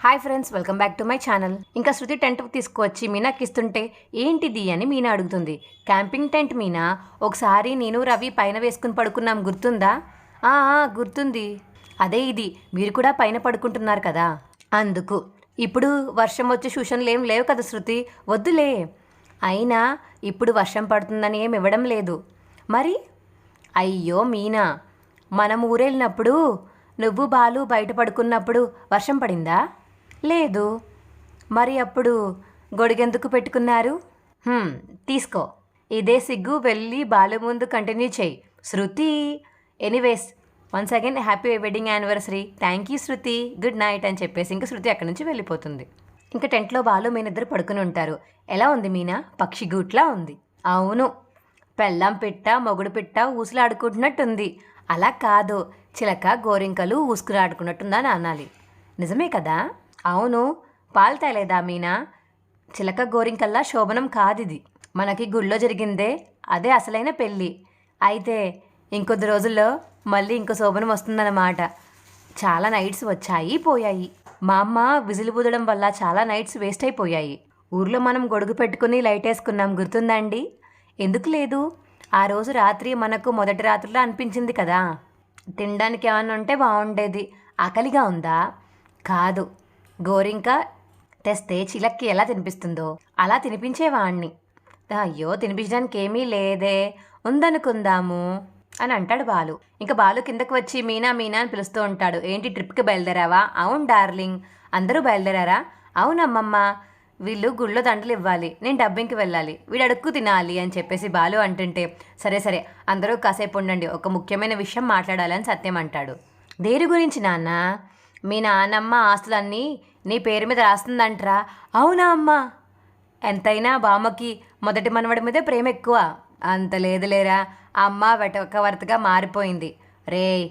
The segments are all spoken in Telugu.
Hi friends welcome back to my channel ఇంకా శృతి టెంట్ తీసుకువచ్చి మీనాకి ఇస్తుంటే ఏంటిది? అని మీనా అడుగుతుంది. Camping tent Meena? ఒకసారి నేను రవి పైన వేసుకుని పడుకున్నాం గుర్తుందా? "ఆ, గుర్తుంది. అదే ఇది మీరు కూడా పైన పడుకుంటున్నారు కదా? అందుకు. ఇప్పుడు వర్షం వచ్చే సూచనలు ఏం లేవు కదా శృతి? వద్దులే. అయినా ఇప్పుడు వర్షం పడుతుందని ఏం ఇవ్వడం లేదు. మరి? అయ్యో మీనా! మనం ఊరెళ్ళినప్పుడు నువ్వు బాలు బయట పడుకున్నప్పుడు వర్షం పడిందా? లేదు. మరి అప్పుడు గొడుగెందుకు పెట్టుకున్నారు? తీసుకో. ఇదే సిగ్గు వెళ్ళి బాలు ముందు కంటిన్యూ చేయి. Shruti anyways once again happy wedding anniversary. Thank you Shruti. Good night అని చెప్పేసి ఇంకా శృతి అక్కడి నుంచి వెళ్ళిపోతుంది. ఇంకా టెంట్లో బాలు మీనిద్దరు పడుకుని ఉంటారు. ఎలా ఉంది మీనా? పక్షి గూట్లా ఉంది. అవును. పెళ్ళం పిట్ట మొగుడు పిట్ట ఊసులాడుకుంటున్నట్టుంది. అలా కాదు. చిలక గోరింకలు ఊసుకులాడుకున్నట్టుందా అని అనాలి. నిజమే కదా? అవును పాలు తేలేదా మీనా? చిలక గోరింకల్లా శోభనం కాదిది. మనకి గుళ్ళో జరిగిందే అదే అసలైన పెళ్ళి. అయితే ఇంకొద్ది రోజుల్లో మళ్ళీ ఇంకో శోభనం వస్తుందన్నమాట. చాలా నైట్స్ వచ్చాయి పోయాయి. మా అమ్మ విజిల్ బుదడం వల్ల చాలా నైట్స్ వేస్ట్ అయిపోయాయి. ఊర్లో మనం గొడుగు పెట్టుకుని లైట్ వేసుకున్నాం గుర్తుందండి? ఎందుకు లేదు? ఆ రోజు రాత్రి మనకు మొదటి రాత్రిలో అనిపించింది కదా. తినడానికి ఏమన్నా ఉంటే బాగుండేది ఆకలిగా ఉందా? కాదు. గోరింక తెస్తే చిలక్కి ఎలా తినిపిస్తుందో అలా తినిపించేవాణ్ణి. అయ్యో తినిపించడానికి ఏమీ లేదే. ఉందనుకుందాము అని అంటాడు బాలు. ఇంకా బాలు కిందకు వచ్చి మీనా మీనా అని పిలుస్తూ ఉంటాడు. ఏంటి ట్రిప్కి బయలుదేరావా? అవును డార్లింగ్. అందరూ బయలుదేరారా? అవునమ్మమ్మ. వీళ్ళు గుళ్ళో దండలు ఇవ్వాలి. నేను డబ్బింగ్కి వెళ్ళాలి. వీడు అడుక్కు తినాలి అని చెప్పేసి బాలు అంటుంటే సరే సరే అందరూ కాసేపు ఉండండి. ఒక ముఖ్యమైన విషయం మాట్లాడాలని సత్యం అంటాడు. దేని గురించి నాన్న? మీ నాన్నమ్మ ఆస్తులన్నీ నీ పేరు మీద రాస్తుందంట్రా. అవునా అమ్మా? ఎంతైనా బామ్మకి మొదటి మనవడి మీదే ప్రేమ ఎక్కువ. అంత లేదులేరా. అమ్మ వెటకవర్తగా మారిపోయింది. రే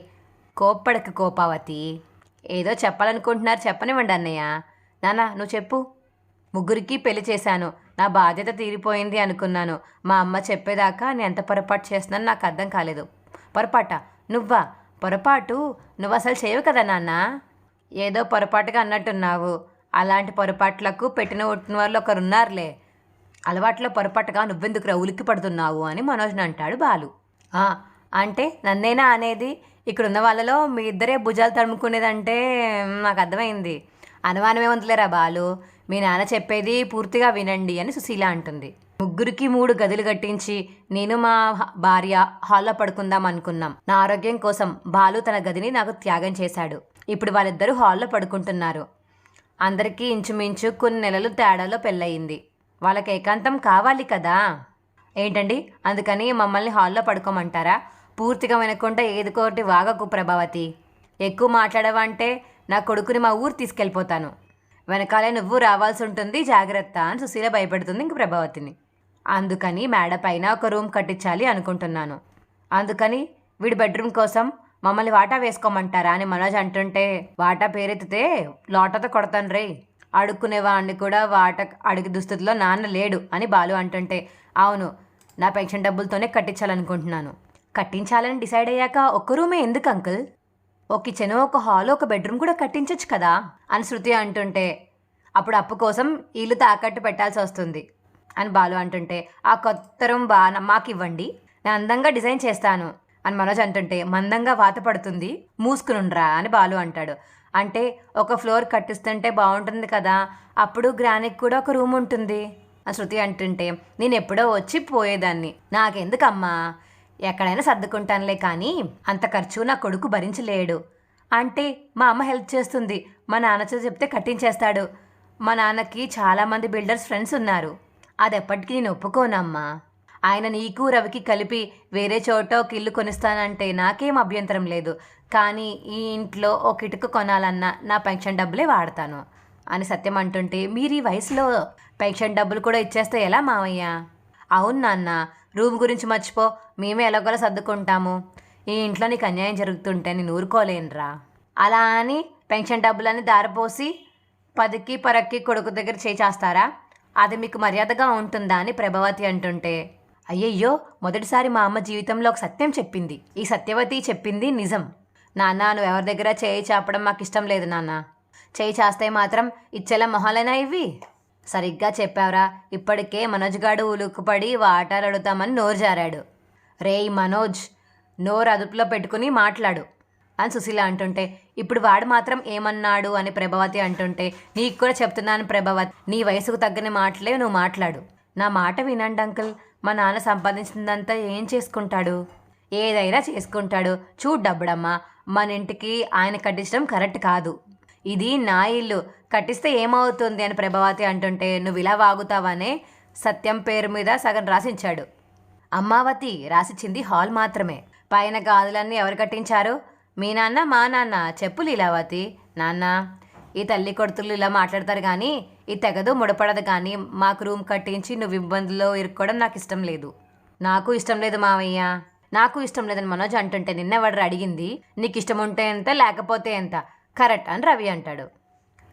కోప్పడక కోపావతి. ఏదో చెప్పాలనుకుంటున్నారు చెప్పనివ్వండి అన్నయ్య. నాన్న నువ్వు చెప్పు. ముగ్గురికి పెళ్ళి చేశాను. నా బాధ్యత తీరిపోయింది అనుకున్నాను. మా అమ్మ చెప్పేదాకా నేను ఎంత పొరపాటు చేస్తున్నానో నాకు అర్థం కాలేదు. పొరపాట? నువ్వా? పొరపాటు నువ్వు అసలు చేయవు కదా నాన్న. ఏదో పొరపాటుగా అన్నట్టున్నావు. అలాంటి పొరపాట్లకు పెట్టిన ఉట్టిన వాళ్ళు ఒకరున్నారులే. అలవాట్లో పొరపాటుగా నువ్వెందుకు ఉలిక్కి పడుతున్నావు అని మనోజ్ని అంటాడు బాలు. అంటే నన్నేనా అనేది ఇక్కడ ఉన్న వాళ్ళలో మీ ఇద్దరే భుజాలు తడుముకునేదంటే నాకు అర్థమైంది. అనుమానమే ఉందిలేరా బాలు? మీ నాన్న చెప్పేది పూర్తిగా వినండి అని సుశీల అంటుంది. ముగ్గురికి మూడు గదులు కట్టించి నేను మా భార్య హాల్లో పడుకుందాం అనుకున్నాం. నా ఆరోగ్యం కోసం బాలు తన గదిని నాకు త్యాగం చేశాడు. ఇప్పుడు వాళ్ళిద్దరూ హాల్లో పడుకుంటున్నారు. అందరికీ ఇంచుమించు కొన్ని నెలలు తేడాలో పెళ్ళయింది. వాళ్ళకి ఏకాంతం కావాలి కదా? ఏంటండి? అందుకని మమ్మల్ని హాల్లో పడుకోమంటారా? పూర్తిగా వినకుండా ఏదికోటి వాగకు ప్రభావతి. ఎక్కువ మాట్లాడవంటే నా కొడుకుని మా ఊరు తీసుకెళ్ళిపోతాను. వెనకాలే నువ్వు రావాల్సి ఉంటుంది జాగ్రత్త అని సుశీల భయపెడుతుంది ఇంక ప్రభావతిని. అందుకని మేడ పైన ఒక రూమ్ కట్టించాలి అనుకుంటున్నాను. అందుకని వీడి బెడ్రూమ్ కోసం మమ్మల్ని వాటా వేసుకోమంటారా అని మనోజ్ అంటుంటే వాటా పేరెత్తితే లోటతో కొడతాను రే. అడుక్కునేవాడిని కూడా వాట అడిగి దుస్థితిలో నాన్న లేడు అని బాలు అంటుంటే అవును నా పెన్షన్ డబ్బులతోనే కట్టించాలనుకుంటున్నాను. కట్టించాలని డిసైడ్ అయ్యాక ఒక్క రూమే ఎందుకు అంకుల్? ఒక కిచెన్ ఒక హాల్ ఒక బెడ్రూమ్ కూడా కట్టించవచ్చు కదా అని శృతి అంటుంటే అప్పుడు అప్పు కోసం ఇల్లు తాకట్టు పెట్టాల్సి వస్తుంది అని బాలు అంటుంటే ఆ కొత్త రూమ్ బా మాకు ఇవ్వండి నేను అందంగా డిజైన్ చేస్తాను. అని మనోజ్ అంటుంటే మందంగా వాత పడుతుంది మూసుకునుండ్రా అని బాలు అంటాడు. అంటే ఒక ఫ్లోర్ కట్టిస్తుంటే బాగుంటుంది కదా అప్పుడు గ్రానికి కూడా ఒక రూమ్ ఉంటుంది. అని శృతి అంటుంటే నేను ఎప్పుడో వచ్చి పోయేదాన్ని. నాకెందుకమ్మా? ఎక్కడైనా సర్దుకుంటానులే కానీ అంత ఖర్చు నా కొడుకు భరించలేడు. అంటే మా అమ్మ హెల్ప్ చేస్తుంది. మా నాన్నతో చెప్తే కట్టించేస్తాడు. మా నాన్నకి చాలామంది బిల్డర్స్ ఫ్రెండ్స్ ఉన్నారు. అది ఎప్పటికీ నేను ఒప్పుకోనమ్మా. ఆయన నీకు రవికి కలిపి వేరే చోట ఒక ఇల్లు కొనిస్తానంటే నాకేం అభ్యంతరం లేదు. కానీ ఈ ఇంట్లో ఒక ఇటుక కొనాలన్నా నా పెన్షన్ డబ్బులే వాడతాను అని సత్యం అంటుంటే మీరు ఈ వయసులో పెన్షన్ డబ్బులు కూడా ఇచ్చేస్తే ఎలా మావయ్య? అవును నాన్న రూమ్ గురించి మర్చిపో మేమే ఎలాగోలా సర్దుకుంటాము. ఈ ఇంట్లో నీకు అన్యాయం జరుగుతుంటే నేను ఊరుకోలేనురా. అలా అని పెన్షన్ డబ్బులని దారపోసి పదికి పరక్కి కొడుకు దగ్గర చేచేస్తారా? అది మీకు మర్యాదగా ఉంటుందా అని ప్రభావతి అంటుంటే అయ్యయ్యో మొదటిసారి మా అమ్మ జీవితంలో ఒక సత్యం చెప్పింది. ఈ సత్యవతి చెప్పింది నిజం. నాన్న నువ్వు ఎవరి దగ్గర చేయి చాపడం మాకు ఇష్టం లేదు నాన్న. చేయి చేస్తే మాత్రం ఇచ్చేలా మొహాలైనా ఇవి సరిగ్గా చెప్పావరా ఇప్పటికే మనోజ్గాడు ఉలుక్కుపడి వాటాలు అడుగుతామని నోరు జారాడు. రేయ్ మనోజ్ నోరు అదుపులో పెట్టుకుని మాట్లాడు అని సుశీల అంటుంటే ఇప్పుడు వాడు మాత్రం ఏమన్నాడు అని ప్రభావతి అంటుంటే నీకు కూడా చెప్తున్నాను ప్రభావతి నీ వయసుకు తగ్గని మాటలే నువ్వు మాట్లాడు. నా మాట వినండి అంకుల్. మా నాన్న సంపాదించిందంతా ఏం చేసుకుంటాడు? ఏదైనా చేసుకుంటాడు. చూడు డబ్బుడమ్మా మన ఇంటికి ఆయన కట్టించడం కరెక్ట్ కాదు. ఇది నా ఇల్లు. కట్టిస్తే ఏమవుతుంది అని ప్రభావతి అంటుంటే నువ్వు ఇలా వాగుతావనే? సత్యం పేరు మీద సగం రాసించాడు. అమ్మావతి రాసిచ్చింది హాల్ మాత్రమే. పైన గాజులన్నీ ఎవరు కట్టించారు? మీ నాన్న మా నాన్న. చెప్పు లీలావతి. నాన్న ఈ తల్లి కొడుతులు ఇలా మాట్లాడతారు కానీ ఈ తెగదు ముడపడదు కానీ మాకు రూమ్ కట్టించి నువ్వు ఇబ్బందుల్లో ఇరుక్కోవడం నాకు ఇష్టం లేదు. నాకు ఇష్టం లేదు మావయ్య. నాకు ఇష్టం లేదని మనోజ్ అంటుంటే నిన్నెవడరు అడిగింది? నీకు ఇష్టం ఉంటే ఎంత లేకపోతే ఎంత? కరెక్ట్ అని రవి అంటాడు.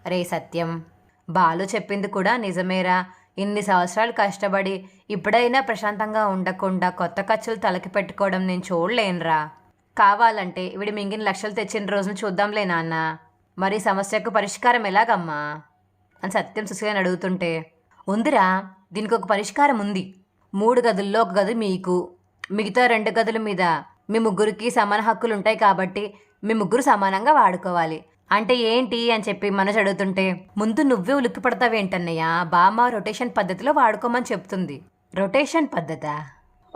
రే సత్యం బాలు చెప్పింది కూడా నిజమేరా. ఇన్ని సంవత్సరాలు కష్టపడి ఇప్పుడైనా ప్రశాంతంగా ఉండకుండా కొత్త ఖర్చులు తలకి పెట్టుకోవడం నేను చూడలేనురా. కావాలంటే ఇవిడి మింగిన లక్షలు తెచ్చిన రోజును చూద్దాంలే నాన్న. మరి సమస్యకు పరిష్కారం ఎలాగమ్మా? అని సత్యం సుశీలని అడుగుతుంటే ఉందిరా దీనికి ఒక పరిష్కారం ఉంది. మూడు గదుల్లో ఒక గది మీకు మిగతా రెండు గదుల మీద మీ ముగ్గురికి సమాన హక్కులు ఉంటాయి కాబట్టి మీ ముగ్గురు సమానంగా వాడుకోవాలి. అంటే ఏంటి? అని చెప్పి మనసు అడుగుతుంటే ముందు నువ్వే ఉలిక్కి పడతావేంటన్నయ్య? బామ్మ రొటేషన్ పద్ధతిలో వాడుకోమని చెప్తుంది. రొటేషన్ పద్ధత?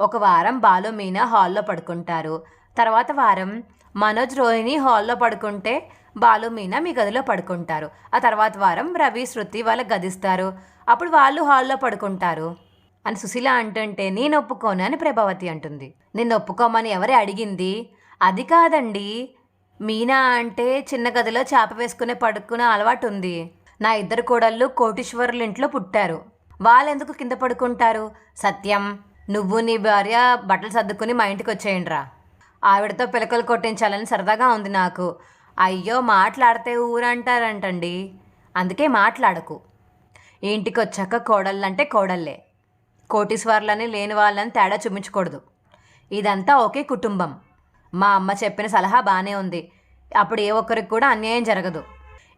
ఒక వారం బాలు మీనా హాల్లో పడుకుంటారు. తర్వాత వారం మనోజ్ రోహిణి హాల్లో పడుకుంటే బాలు మీనా మీ గదిలో పడుకుంటారు. ఆ తర్వాత వారం రవి శృతి వాళ్ళ గదిస్తారు. అప్పుడు వాళ్ళు హాల్లో పడుకుంటారు. అని సుశీల అంటుంటే నేను ఒప్పుకోను అని ప్రభావతి అంటుంది. నిన్ను ఒప్పుకోమని ఎవరే అడిగింది? అది కాదండి. మీనా అంటే చిన్న గదిలో చేప వేసుకునే పడుకునే అలవాటు ఉంది. నా ఇద్దరు కోడళ్ళు కోటీశ్వరుల ఇంట్లో పుట్టారు. వాళ్ళెందుకు కింద పడుకుంటారు? సత్యం. నువ్వు నీ భార్య బట్టలు సర్దుకుని మా ఇంటికి వచ్చేయండిరా. ఆవిడతో పిలకలు కొట్టించాలని సరదాగా ఉంది నాకు. అయ్యో మాట్లాడితే ఊరంటారంటండి. అందుకే మాట్లాడకు. ఇంటికి వచ్చాక కోడళ్ళంటే కోడళ్ళే. కోటీశ్వర్లని లేని వాళ్ళని తేడా చూపించకూడదు. ఇదంతా ఒకే కుటుంబం. మా అమ్మ చెప్పిన సలహా బాగానే ఉంది. అప్పుడు ఏ ఒక్కరికి కూడా అన్యాయం జరగదు.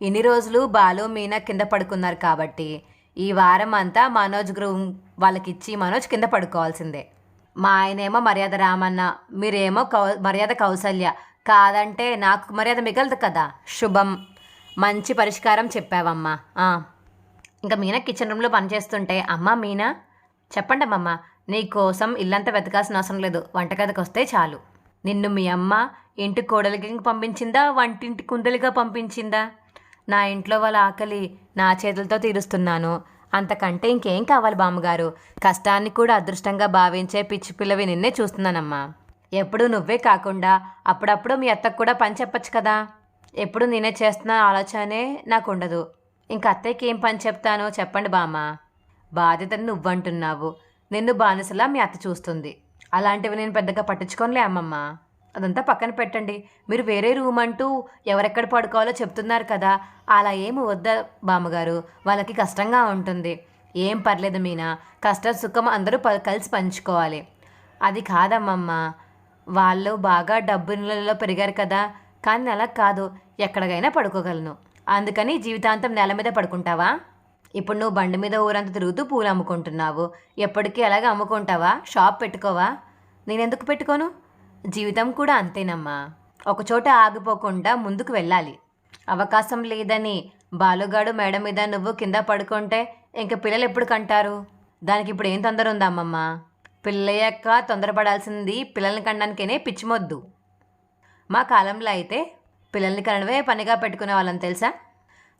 ఇన్ని రోజులు బాలు మీనా కింద పడుకున్నారు కాబట్టి ఈ వారం అంతా మనోజ్ గ్రూమ్ వాళ్ళకిచ్చి మనోజ్ కింద పడుకోవాల్సిందే. మా ఆయనేమో మర్యాద రామన్న మీరేమో కౌ మర్యాద కౌసల్య. కాదంటే నాకు మర్యాద మిగలదు కదా. శుభం. మంచి పరిష్కారం చెప్పావమ్మా. ఇంకా మీనా కిచెన్ రూమ్లో పనిచేస్తుంటే అమ్మ మీనా? చెప్పండి అమ్మమ్మ నీ కోసం ఇల్లంతా వెతకాల్సిన అవసరం లేదు. వంటగదికి వస్తే చాలు. నిన్ను మీ అమ్మ ఇంటి కోడలికి పంపించిందా? వంటింటి కుందలిగా పంపించిందా? నా ఇంట్లో వాళ్ళ ఆకలి నా చేతులతో తీరుస్తున్నాను. అంతకంటే ఇంకేం కావాలి బామ్మగారు? కష్టాన్ని కూడా అదృష్టంగా భావించే పిచ్చి పిల్లవి నిన్నే చూస్తున్నానమ్మా. ఎప్పుడు నువ్వే కాకుండా అప్పుడప్పుడు మీ అత్తకు కూడా పని చెప్పచ్చు కదా? ఎప్పుడు నేనే చేస్తున్న ఆలోచనే నాకు ఉండదు ఇంక అత్తయ్యకి ఏం పని చెప్తానో చెప్పండి బామ్మ. బాధ్యతను నువ్వంటున్నావు. నిన్ను బానిసలా మీ అత్త చూస్తుంది. అలాంటివి నేను పెద్దగా పట్టించుకోనులే అమ్మమ్మ. అదంతా పక్కన పెట్టండి. మీరు వేరే రూమ్ అంటూ ఎవరెక్కడ పడుకోవాలో చెప్తున్నారు కదా అలా ఏమి వద్దా బామ్మగారు? వాళ్ళకి కష్టంగా ఉంటుంది. ఏం పర్లేదు మీనా కష్టం సుఖం అందరూ ప కలిసి పంచుకోవాలి. అది కాదమ్మమ్మ. వాళ్ళు బాగా డబ్బులలో పెరిగారు కదా కానీ అలా కాదు. ఎక్కడికైనా పడుకోగలను. అందుకని జీవితాంతం నెల మీద పడుకుంటావా? ఇప్పుడు నువ్వు బండి మీద ఊరంతా తిరుగుతూ పూలు అమ్ముకుంటున్నావు. ఎప్పటికీ అలాగే అమ్ముకుంటావా? షాప్ పెట్టుకోవా? నేనెందుకు పెట్టుకోను? జీవితం కూడా అంతేనమ్మా. ఒకచోట ఆగిపోకుండా ముందుకు వెళ్ళాలి. అవకాశం లేదని బాలుగాడు మేడ మీద నువ్వు కింద పడుకుంటే ఇంక పిల్లలు ఎప్పుడు కంటారు? దానికి ఇప్పుడు ఏం తొందర ఉందా అమ్మమ్మ? పిల్లయ్యాక తొందరపడాల్సింది పిల్లల్ని కనడానికేనే పిచ్చిమొద్దు. మా కాలంలో అయితే పిల్లల్ని కనడమే పనిగా పెట్టుకునే వాళ్ళని తెలుసా?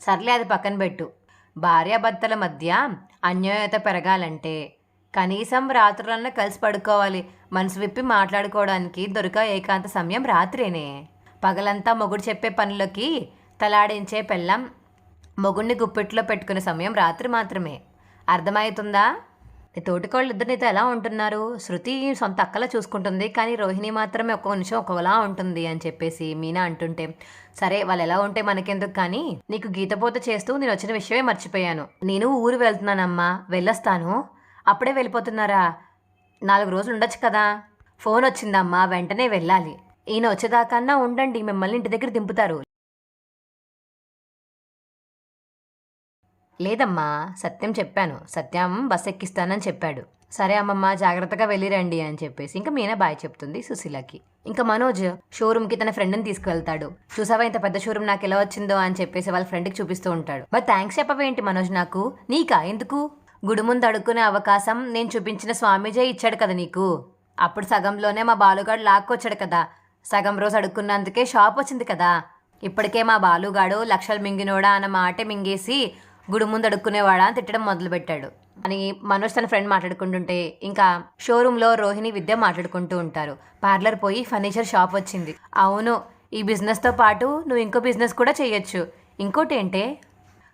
సర్లే అది పక్కన పెట్టు. భార్యాభర్తల మధ్య అన్యోన్యత పెరగాలంటే కనీసం రాత్రులన్నా కలిసి పడుకోవాలి. మనసు విప్పి మాట్లాడుకోవడానికి దొరక ఏకాంత సమయం రాత్రేనే. పగలంతా మొగుడు చెప్పే పనులకి తలాడించే పెళ్ళం మొగుడిని గుప్పిట్లో పెట్టుకునే సమయం రాత్రి మాత్రమే. అర్థమవుతుందా నీ తోటికోళ్ళు ఇద్దరు నీతో ఎలా ఉంటున్నారు? శృతి సొంత అక్కలా చూసుకుంటుంది కానీ రోహిణి మాత్రమే ఒక్కొక్క నిమిషం ఒకలా ఉంటుంది అని చెప్పేసి మీనా అంటుంటే సరే వాళ్ళు ఎలా ఉంటే మనకెందుకు కానీ నీకు గీతపోత చేస్తూ నేను వచ్చిన విషయమే మర్చిపోయాను. నేను ఊరు వెళ్తున్నానమ్మా వెళ్ళొస్తాను. అప్పుడే వెళ్ళిపోతున్నారా? నాలుగు రోజులు ఉండొచ్చు కదా. ఫోన్ వచ్చిందమ్మా వెంటనే వెళ్ళాలి. ఈయన వచ్చేదాకన్నా ఉండండి మిమ్మల్ని ఇంటి దగ్గర దింపుతారు. లేదమ్మా సత్యం చెప్పాను. సత్యం బస్ ఎక్కిస్తానని చెప్పాడు. సరే అమ్మమ్మ జాగ్రత్తగా వెళ్ళిరండి అని చెప్పేసి ఇంకా మీనా బాయ్ చెప్తుంది సుశీలకి. ఇంకా మనోజ్ షోరూమ్కి తన ఫ్రెండ్ని తీసుకువెళ్తాడు చూసావా ఇంత పెద్ద షోరూమ్ నాకు ఎలా వచ్చిందో అని చెప్పేసి వాళ్ళ ఫ్రెండ్కి చూపిస్తూ ఉంటాడు. మరి థ్యాంక్స్ చెప్పవేంటి మనోజ్ నాకు? నీకా? ఎందుకు? గుడి ముందు అడుక్కునే అవకాశం నేను చూపించిన స్వామీజీ ఇచ్చాడు కదా నీకు. అప్పుడు సగంలోనే మా బాలుగాడు లాక్కొచ్చాడు కదా. సగం రోజు అడుక్కున్నందుకే షాప్ వచ్చింది కదా. ఇప్పటికే మా బాలుగాడు లక్షలు మింగినోడా అన్న మాటే మింగేసి గుడి ముందు అడుక్కునేవాడా అని తిట్టడం మొదలుపెట్టాడు. అని మనోజ్ తన ఫ్రెండ్ మాట్లాడుకుంటుంటే ఇంకా షోరూంలో రోహిణి విద్య మాట్లాడుకుంటూ ఉంటారు. పార్లర్ పోయి ఫర్నిచర్ షాప్ వచ్చింది. అవును ఈ బిజినెస్తో పాటు నువ్వు ఇంకో బిజినెస్ కూడా చేయొచ్చు. ఇంకోటి ఏంటే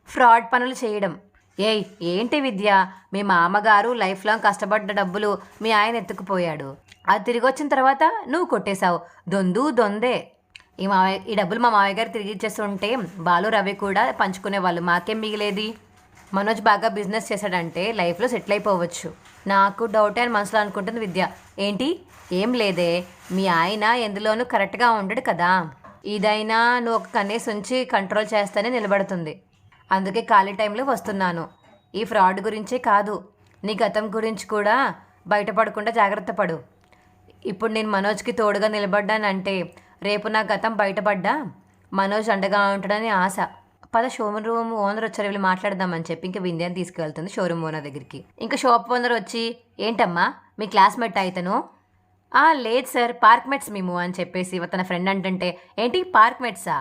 ఫ్రాడ్ పనులు చేయడం. ఏయ్ ఏంటి విద్య? మీ మామగారు లైఫ్ లాంగ్ కష్టపడ్డ డబ్బులు మీ ఆయన ఎత్తుకుపోయాడు. అది తిరిగి వచ్చిన తర్వాత నువ్వు కొట్టేశావు. దొందు దొందే. ఈ మావయ్య ఈ డబ్బులు మా మావయ్య గారు తిరిగి ఇచ్చేస్తుంటే బాలు రవి కూడా పంచుకునే వాళ్ళు మాకేం మిగిలేది? మనోజ్ బాగా బిజినెస్ చేశాడంటే లైఫ్లో సెటిల్ అయిపోవచ్చు. నాకు డౌట్ అని మనసులో అనుకుంటుంది విద్య. ఏంటి? ఏం లేదే. మీ ఆయన ఎందులోనూ కరెక్ట్గా ఉండడు కదా. ఇదైనా నువ్వు ఒక కనీసం ఉంచి కంట్రోల్ చేస్తేనే నిలబడుతుంది. అందుకే ఖాళీ టైంలో వస్తున్నాను. ఈ ఫ్రాడ్ గురించే కాదు నీ గతం గురించి కూడా బయటపడకుండా జాగ్రత్త పడు. ఇప్పుడు నేను మనోజ్కి తోడుగా నిలబడ్డానంటే రేపు నా గతం బయటపడ్డా? మనోజ్ అండగా ఉంటాడని ఆశ. పద షోరూమ్ రూమ్ ఓనర్ వచ్చారు వీళ్ళు మాట్లాడదామని చెప్పి ఇంకా వింధ్యాన్ని తీసుకువెళ్తుంది షోరూమ్ ఓనర్ దగ్గరికి. ఇంకా షాప్ ఓనర్ వచ్చి ఏంటమ్మా మీ క్లాస్మేట్ అయితను? లేదు సార్ పార్క్ మేట్స్ మేము అని చెప్పేసి తన ఫ్రెండ్ అంటుంటే ఏంటి పార్క్మేట్సా?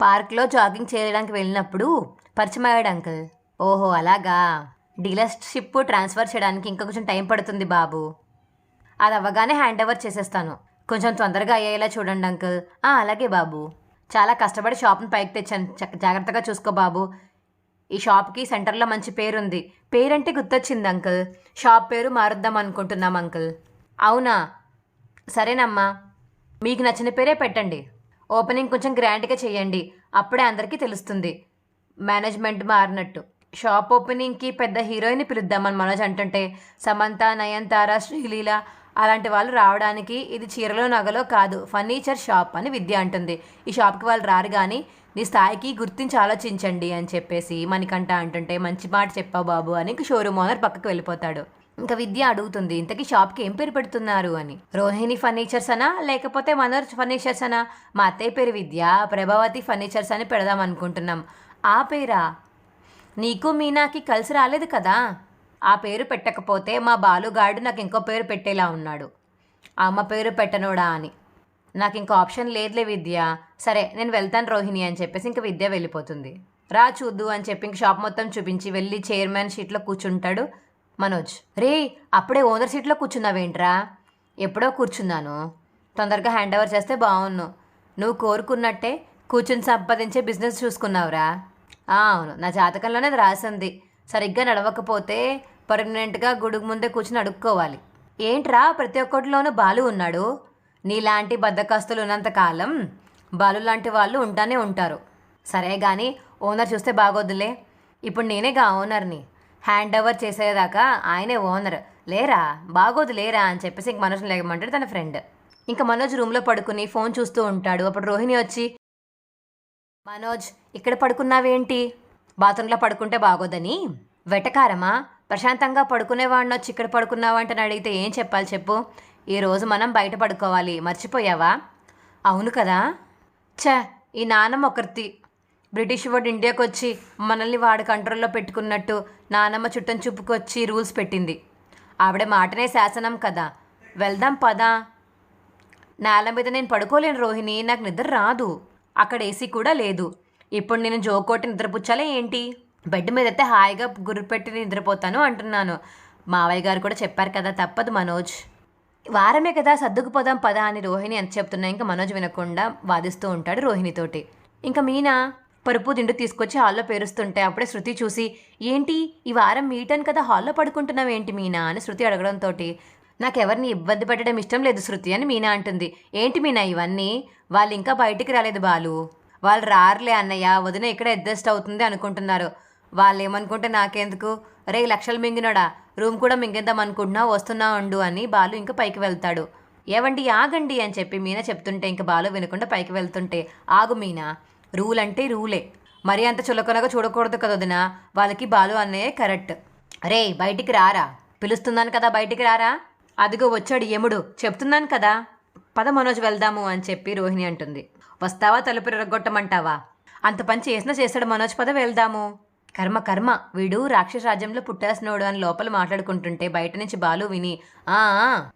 పార్క్లో జాగింగ్ చేయడానికి వెళ్ళినప్పుడు పరిచయమయ్యాడు అంకుల్. ఓహో అలాగా? డీలర్షిప్ ట్రాన్స్ఫర్ చేయడానికి ఇంకా కొంచెం టైం పడుతుంది బాబు. అది అవ్వగానే హ్యాండ్ ఓవర్ చేసేస్తాను. కొంచెం తొందరగా అయ్యేలా చూడండి అంకుల్. "ఆ, అలాగే బాబు. చాలా కష్టపడి షాప్ని పైకి తెచ్చాను. జాగ్రత్తగా చూసుకో బాబు. ఈ షాప్కి సెంటర్లో మంచి పేరుంది. పేరంటే గుర్తొచ్చింది అంకుల్. షాప్ పేరు మారుద్దాం అనుకుంటున్నాం అంకుల్. అవునా? సరేనమ్మా. మీకు నచ్చిన పేరే పెట్టండి. ఓపెనింగ్ కొంచెం గ్రాండ్గా చేయండి. అప్పుడే అందరికీ తెలుస్తుంది. మేనేజ్మెంట్ మారినట్టు. షాప్ ఓపెనింగ్కి పెద్ద హీరోయిన్ పిలుద్దామని మనోజ్ అంటుంటే సమంత నయనతార శ్రీలీల అలాంటి వాళ్ళు రావడానికి ఇది చీరలో నగలో కాదు ఫర్నిచర్ షాప్ అని విద్య అంటుంది. ఈ షాప్కి వాళ్ళు రారు కానీ నీ స్థాయికి గుర్తించి ఆలోచించండి అని చెప్పేసి మణికంఠ అంటుంటే మంచి మాట చెప్పావు బాబు అని షోరూమ్ ఓనర్ పక్కకు వెళ్ళిపోతాడు. ఇంకా విద్య అడుగుతుంది. ఇంతకీ షాప్కి ఏం పేరు పెడుతున్నారు అని. రోహిణి ఫర్నిచర్స్ అనా లేకపోతే మనోజ్ ఫర్నిచర్స్ అనా? మా అత్తయ్య పేరు విద్య ప్రభావతి ఫర్నిచర్స్ అని పెడదాం అనుకుంటున్నాం. ఆ పేరా? నీకు మీనాకి కలిసి రాలేదు కదా? ఆ పేరు పెట్టకపోతే మా బాలుగాడు నాకు ఇంకో పేరు పెట్టేలా ఉన్నాడు. అమ్మ పేరు పెట్టనోడా అని. నాకు ఇంకో ఆప్షన్ లేదులే విద్య. సరే నేను వెళ్తాను రోహిణి అని చెప్పేసి ఇంక విద్య వెళ్ళిపోతుంది. రా చూద్దు అని చెప్పి ఇంక షాప్ మొత్తం చూపించి వెళ్ళి చైర్మన్ షీట్లో కూర్చుంటాడు. మనోజ్ రే అప్పుడే ఓనర్ సీట్లో కూర్చున్నావేంట్రా? ఎప్పుడో కూర్చున్నాను. తొందరగా హ్యాండ్ ఓవర్ చేస్తే బాగున్ను. నువ్వు కోరుకున్నట్టే కూర్చుని సంపాదించే బిజినెస్ చూసుకున్నావురా. అవును నా జాతకంలోనే అది రాసింది. సరిగ్గా నడవకపోతే పర్మనెంట్గా గుడుగు ముందే కూర్చుని అడుక్కోవాలి. ఏంట్రా ప్రతి ఒక్కటిలోనూ బాలు ఉన్నాడు? నీలాంటి బద్దకాస్తులు ఉన్నంత కాలం బాలు లాంటి వాళ్ళు ఉంటానే ఉంటారు. సరే కానీ ఓనర్ చూస్తే బాగోద్దులే ఇప్పుడు నేనేగా ఓనర్ని? హ్యాండ్ ఓవర్ చేసేదాకా ఆయనే ఓనర్. లేరా? బాగోదు లేరా అని చెప్పేసి ఇంక మనోజ్ని లేకమంటాడు తన ఫ్రెండ్. ఇంకా మనోజ్ రూమ్లో పడుకుని ఫోన్ చూస్తూ ఉంటాడు. అప్పుడు రోహిణి వచ్చి మనోజ్ ఇక్కడ పడుకున్నావేంటి? బాత్రూంలో పడుకుంటే బాగోదని? వెటకారమా? ప్రశాంతంగా పడుకునేవాడిని వచ్చి ఇక్కడ పడుకున్నావంటని అడిగితే ఏం చెప్పాలి చెప్పు? ఈరోజు మనం బయట పడుకోవాలి. మర్చిపోయావా? అవును కదా. ఛ ఈ నానమ్మ ఒకరితి బ్రిటిష్ వాడు ఇండియాకి వచ్చి మనల్ని వాడి కంట్రోల్లో పెట్టుకున్నట్టు నానమ్మ చుట్టం చూపుకొచ్చి రూల్స్ పెట్టింది. ఆవిడ మాటనే శాసనం కదా. వెళ్దాం పదా. నేల మీద నేను పడుకోలేను రోహిణి నాకు నిద్ర రాదు. అక్కడ ఏసీ కూడా లేదు. ఇప్పుడు నేను జోకోటి నిద్రపుచ్చాలే ఏంటి? బెడ్ మీద అయితే హాయిగా గురిపెట్టి నిద్రపోతాను అంటున్నాను. మావయ్య గారు కూడా చెప్పారు కదా తప్పదు మనోజ్. వారమే కదా సర్దుకుపోదాం పదా అని రోహిణి ఎంత చెప్తున్నా ఇంకా మనోజ్ వినకుండా వాదిస్తూ ఉంటాడు రోహిణితోటి. ఇంకా మీనా? పరుపు దిండు తీసుకొచ్చి హాల్లో పేరుస్తుంటే అప్పుడే శృతి చూసి ఏంటి? ఈ వారం మీటన్ కదా హాల్లో పడుకుంటున్నావు ఏంటి మీనా? అని శృతి అడగడంతో నాకెవరిని ఇబ్బంది పెట్టడం ఇష్టం లేదు శృతి అని మీనా అంటుంది. ఏంటి మీనా ఇవన్నీ? వాళ్ళు ఇంకా బయటికి రాలేదు బాలు. వాళ్ళు రారులే అన్నయ్య వదిన ఇక్కడ అడ్జస్ట్ అవుతుంది అనుకుంటున్నారు. వాళ్ళు ఏమనుకుంటే నాకెందుకు? రే లక్షలు మింగినాడా? రూమ్ కూడా మింగిద్దాం అనుకుంటున్నా వస్తున్నా ఉండు అని బాలు ఇంకా పైకి వెళ్తాడు. ఏవండి ఆగండి అని చెప్పి మీనా చెప్తుంటే ఇంకా బాలు వినకుండా పైకి వెళ్తుంటే ఆగు మీనా రూల్ అంటే రూలే. మరీ అంత చులకనగా చూడకూడదు కదా వదిన? వాళ్ళకి బాలు అన్నయ్య కరెక్ట్. రే బయటికి రారా. పిలుస్తున్నాను కదా బయటికి రారా? అదిగో వచ్చాడు యముడు. చెప్తున్నాను కదా. పద మనోజ్ వెళ్దాము అని చెప్పి రోహిణి అంటుంది. వస్తావా తలుపు రగొట్టమంటావా అంత పని చేసినా చేస్తాడు మనోజ్. పద వెళ్దాము. కర్మ కర్మ. వీడు రాక్షస రాజ్యంలో పుట్టాల్సినోడు అని లోపల మాట్లాడుకుంటుంటే బయట నుంచి బాలు విని ఆ,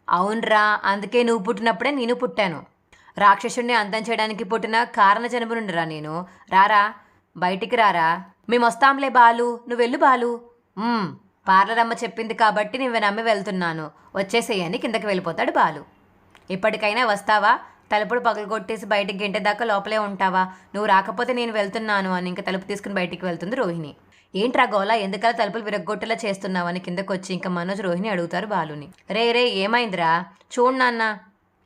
అవునరా. అందుకే నువ్వు పుట్టినప్పుడే నేను పుట్టాను. రాక్షసుడిని అంతం చేయడానికి పుట్టిన కారణ జన్మనుండిరా నేను. రారా బయటికి రారా. మేము వస్తాంలే బాలు నువ్వు వెళ్ళు బాలు పార్లరమ్మ చెప్పింది కాబట్టి నేను నమ్మి వెళ్తున్నాను. వచ్చేసేయని కిందకి వెళ్ళిపోతాడు బాలు. ఇప్పటికైనా వస్తావా? తలుపుడు పగలగొట్టేసి బయటికి గంట దాకా లోపలే ఉంటావా? నువ్వు రాకపోతే నేను వెళ్తున్నాను అని ఇంకా తలుపు తీసుకుని బయటికి వెళ్తుంది రోహిణి. ఏంట్రా గోలా ఎందుకలా తలుపులు విరగ్గొట్టేలా చేస్తున్నావు అని కిందకు వచ్చి ఇంకా మనోజ్ రోహిణి అడుగుతారు బాలుని. రే రే ఏమైందిరా? చూడు నాన్న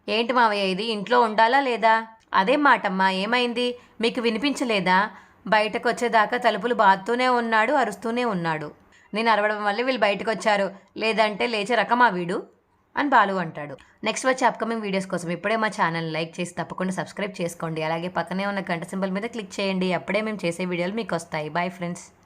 ఏంటి మావయ్య ఇది? ఇంట్లో ఉండాలా లేదా? అదే మాటమ్మా ఏమైంది? మీకు వినిపించలేదా? బయటకు వచ్చేదాకా తలుపులు బాదుతూనే ఉన్నాడు అరుస్తూనే ఉన్నాడు. నేను అరవడం వల్ల వీళ్ళు బయటకు వచ్చారు లేదంటే లేచే రకమా వీడు? అని బాలు అంటాడు. నెక్స్ట్ వచ్చే అప్కమింగ్ వీడియోస్ కోసం ఇప్పుడే మా ఛానల్ లైక్ చేసి తప్పకుండా సబ్స్క్రైబ్ చేసుకోండి. అలాగే పక్కనే ఉన్న గంట సింబల్ మీద క్లిక్ చేయండి. అప్పుడే మేము చేసే వీడియోలు మీకు వస్తాయి. Bye friends.